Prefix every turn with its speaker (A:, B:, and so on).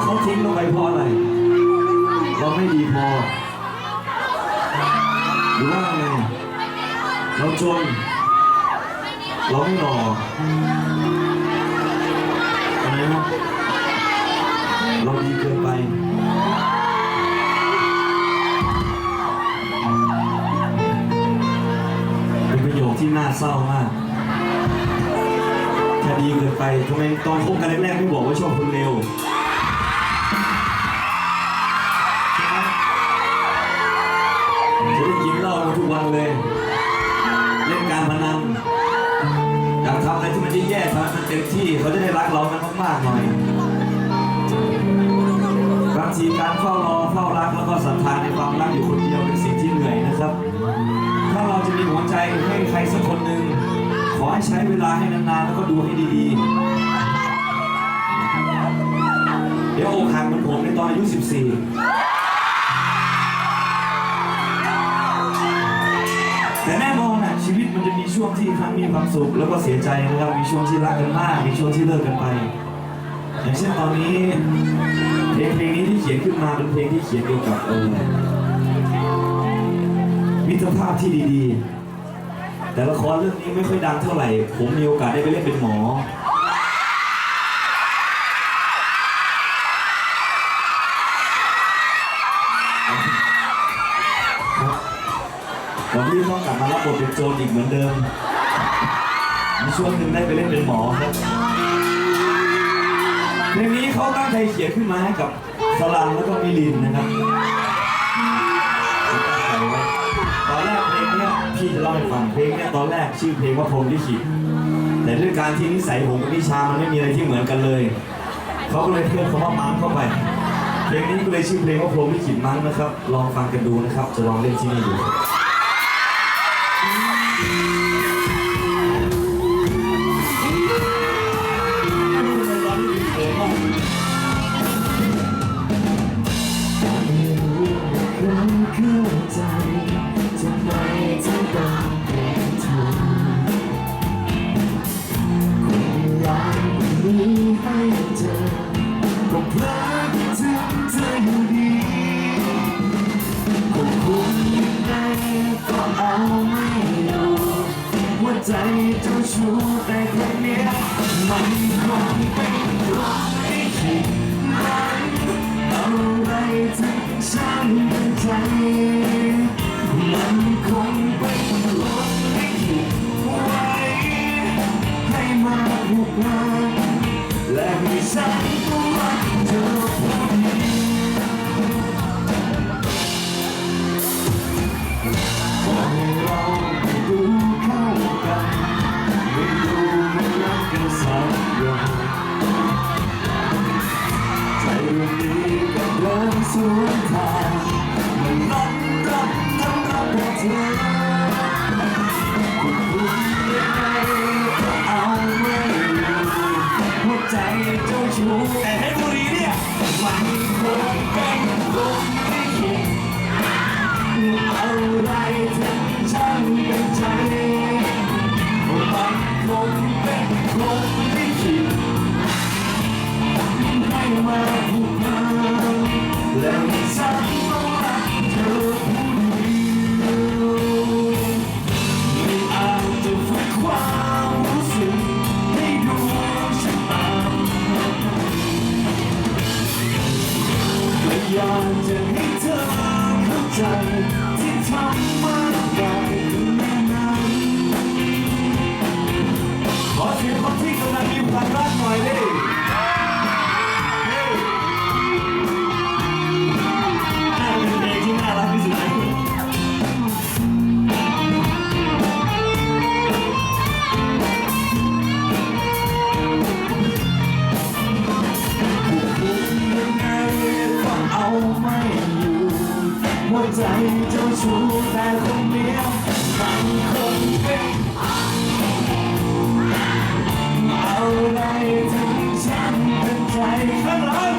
A: เขาทิ้งเราไปเพราะอะไรเราไม่ดีพอ หรือว่าไงเราจน เราไม่หล่ออะไรนะเราดีเกินไปเป็นประโยคที่น่าเศร้ามากแค่ดีเกินไปทำไมตอนคบกันแรกๆไม่บอกว่าชอบคนเร็ว ทำอะไรที่มันแย่ๆทำให้มันเต็มที่เขาจะได้รักเรากันมากๆหน่อย บางทีการเฝ้ารอเฝ้ารักแล้วก็ศรัทธาในความรักอยู่คนเดียวเป็นสิ่งที่เหนื่อยนะครับ ถ้าเราจะมีหัวใจให้ใครสักคนหนึ่งขอให้ใช้เวลาให้นานๆแล้วก็ดูให้ดีๆ เดี๋ยวอกหักเหมือนผมในตอนอายุ 14 ช่วงที่ทั้งมีความสุขแล้วก็เสียใจนะครับมีช่วงที่รักกันมากมีช่วงที่เลิกกันไป อย่างเช่นตอนนี้เพลงเพลงนี้ที่เขียนขึ้นมาเป็นเพลงที่เขียนเกี่ยวกับเออมิตรภาพที่ดีๆ แต่ละครเรื่องนี้ไม่ค่อยดังเท่าไหร่ ผมมีโอกาสได้ไปเล่นเป็นหมอ ผมรีบต้องกลับมารับบทเป็นโจรอีกเหมือนเดิมมีช่วงหนึ่งได้ไปเล่นเป็นหมอครับเพลงนี้เขาตั้งใจเขียนขึ้นมาให้กับสลันแล้วก็มิลินนะครับตั้งใจไว้ตอนแรกเพลงเนี้ยพี่จะเล่าให้ฟังเพลงเนี้ยตอนแรกชื่อเพลงว่าพรมลิขิตแต่ด้วยการที่นิสัยผมกับนิชามันไม่มีอะไรที่เหมือนกันเลยเขาก็เลยเพิ่มคำว่ามังเข้าไปเพลงนี้ก็เลยชื่อเพลงว่าพรมลิขิตมังนะครับ ลองฟังกันดูนะครับ จะลองเล่นที่นี่ดู
B: หัวใจเจ้าชู้แต่คนเนี้ยมันคงเป็น สักอย่างใจวันนี้กับเดินสวนทางมันรันรันทั้งรักแต่เธอ เป็นใจมันคงเป็นคน ใจเจ้าชู้แต่คนเดียวมัคงเป็นเอาได้ถึเป็นใจข้งหลัง